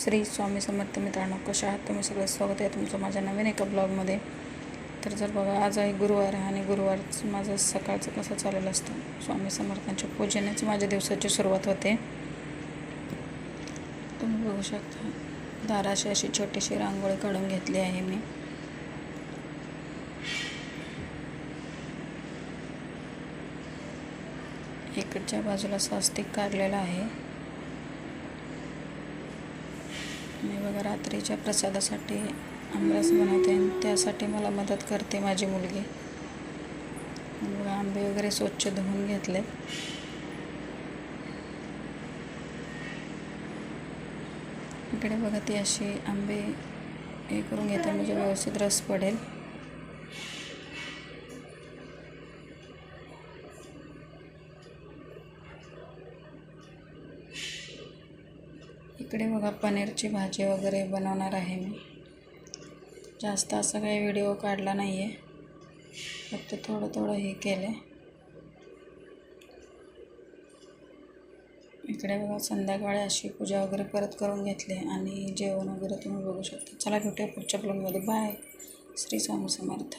श्री स्वामी समर्थ मित्रांनो कशा आहात? तुम्ही सगळं स्वागत आहे तुमचं माझ्या नवीन एका ब्लॉगमध्ये. तर जर बघा आज आहे गुरुवार आहे आणि गुरुवारचं माझं सकाळचं कसं चाललेलं असतं? स्वामी समर्थांच्या पूजेनेच माझ्या दिवसाची सुरुवात होते. तुम्ही बघू शकता दाराशी अशी छोटीशी रांगोळी काढून घेतली आहे मी. इकडच्या बाजूला स्वस्तिक काढलेलं आहे. मी बघा रात्रीच्या प्रसादासाठी आमरस बनवते आणि त्यासाठी मला मदत करते माझी मुलगी. बघा आंबे वगैरे स्वच्छ धुवून घेतले इकडे बघा ती अशी आंबे हे करून घेते म्हणजे व्यवस्थित रस पडेल. इकडे बघा पनीरची भाजी वगैरे बनवणार आहे मी. जास्त असं काही व्हिडिओ काढला नाही आहे फक्त थोडं थोडं हे केलं आहे इकडे बघा संध्याकाळी अशी पूजा वगैरे परत करून घेतली आणि जेवण वगैरे तुम्ही बघू शकता. चला भेटूया पुढच्या ब्लॉगमध्ये बाय श्री स्वामी समर्थ.